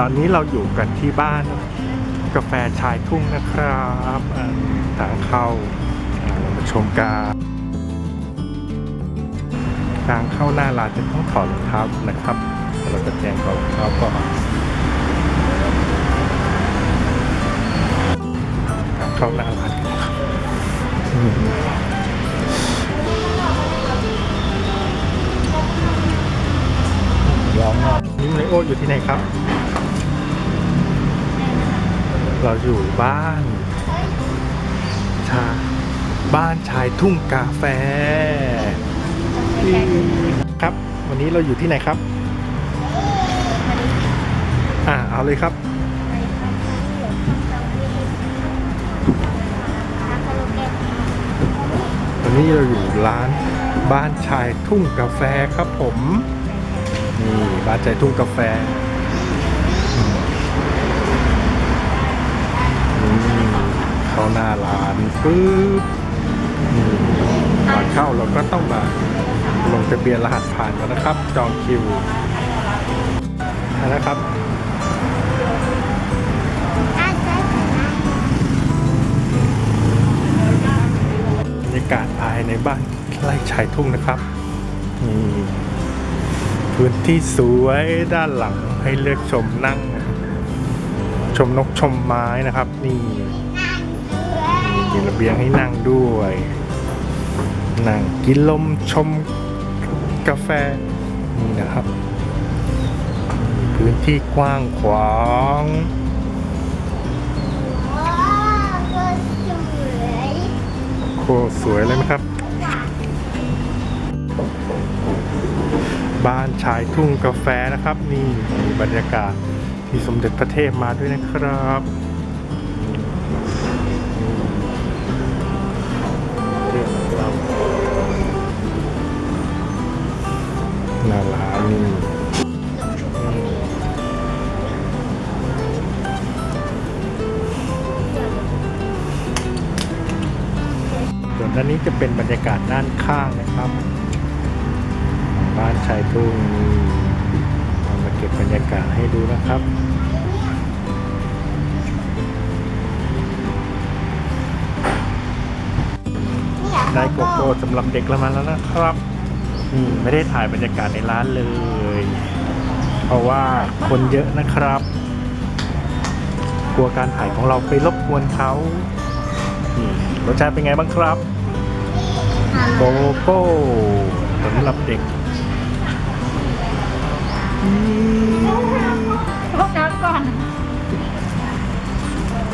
ตอนนี้เราอยู่กันที่บ้านกาแฟชายทุ่งนะครับทางเข้าเรามาชมกันทางเข้าหน้าร้านจะต้องถอดรองเท้านะครับ เราจะแจ้งก่อนรองเท้าก่อนทางเข้าหน้าร้านกันครับอืมลองหน่อยนี่เลโออยู่ที่ไหนครับ เราอยู่บ้านชาบ้านชายทุ่งกาแฟ ครับ วันนี้เราอยู่ที่ไหนครับ อ่าเอาเลยครับวันนี้เราอยู่ร้านบ้านชายทุ่งกาแฟครับผม นี่บ้านชายทุ่งกาแฟ นี่เข้าหน้าร้าน ปึ๊บก่อนเข้าเราก็ต้องมาลงทะเบียนรหัสผ่านก่อนนะครับ จองคิวนะครับบรรยากาศภายในบ้านไร่ชายทุ่งนะครับนี่พื้นที่สวยด้านหลังให้เลือกชมนั่ง ชมนกชมไม้นะครับ นี่ มีระเบียงให้นั่งด้วย นั่งกินลมชมกาแฟนี่นะครับ พื้นที่กว้างขวางโคตรสวยเลยไหมครับ บ้านชายทุ่งกาแฟนะครับ นี่มีบรรยากาศที่สมเด็จพระเทพมาด้วยนะครับ ส่วนด้านนี้จะเป็นบรรยากาศด้านข้างนะครับ บ้านชายทุ่งเรามาเก็บบรรยากาศให้ดูนะครับได้โกโก้สำหรับเด็กละมาแล้วนะครับนี่ไม่ได้ถ่ายบรรยากาศในร้านเลย เพราะว่าคนเยอะนะครับ กลัวการถ่ายของเราไปรบกวนเขา รสชาติเป็นไงบ้างครับโกโก้สำหรับเด็กห้องน้ำก่อน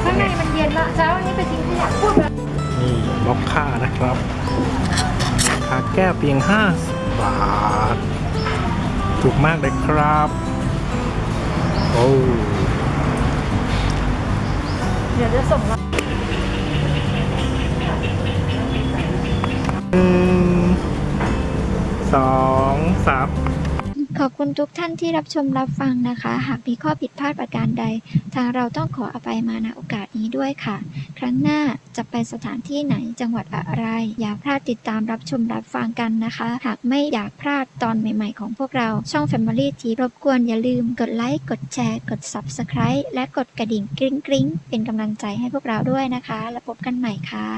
ข้างในมันเย็นละเช้าวันนี้ไปทิ้งขยะพูดแบบนี่ล็อกค่านะครับค่าแก้วเพียง50บาท ถูกมากเลยครับ โอ้เดี๋ยวจะส่ง สองสามขอบคุณทุกท่านที่รับชมรับฟังนะคะ หากมีข้อผิดพลาดประการใด ทางเราต้องขออภัยมาณโอกาสนี้ด้วยค่ะ ครั้งหน้าจะไปสถานที่ไหนจังหวัดอะไร อย่าพลาดติดตามรับชมรับฟังกันนะคะ หากไม่อยากพลาดตอนใหม่ๆของพวกเราช่อง Family ทีรบกวนอย่าลืมกดไลค์กดแชร์ กด Subscribe และกดกระดิ่งกริ๊งกริ๊งๆเป็นกำลังใจให้พวกเราด้วยนะคะ แล้วพบกันใหม่ค่ะ